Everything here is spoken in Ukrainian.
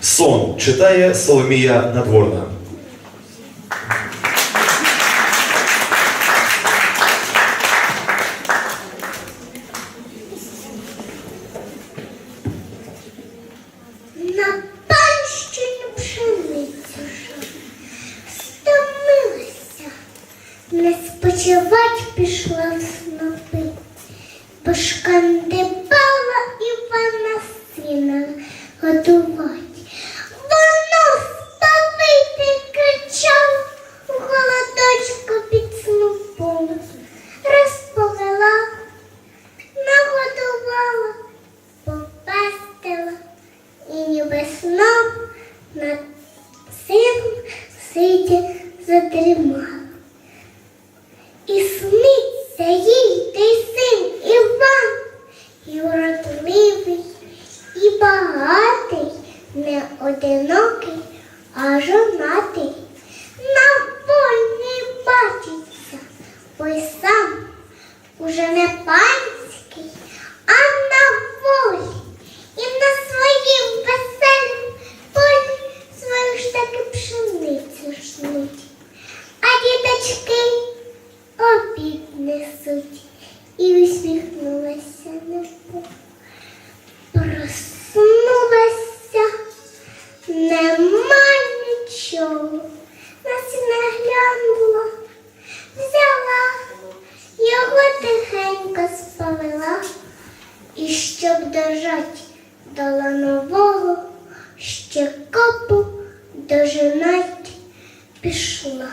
Сон читає Соломія Надворна. Спочивать пішла в снопи, пошкандибала Івана сина годувать. Задрімала. І сниться їй той син Іван, і вродливий, і багатий, не одинокий, а жонатий. На вольний бачиться, бо й сам уже не панський, а суть і усміхнулася на Проснулася, нема нічого. Нас глянула, взяла, його тихенько спалила. І щоб дожать до ланового, ще копу дожинать пішла.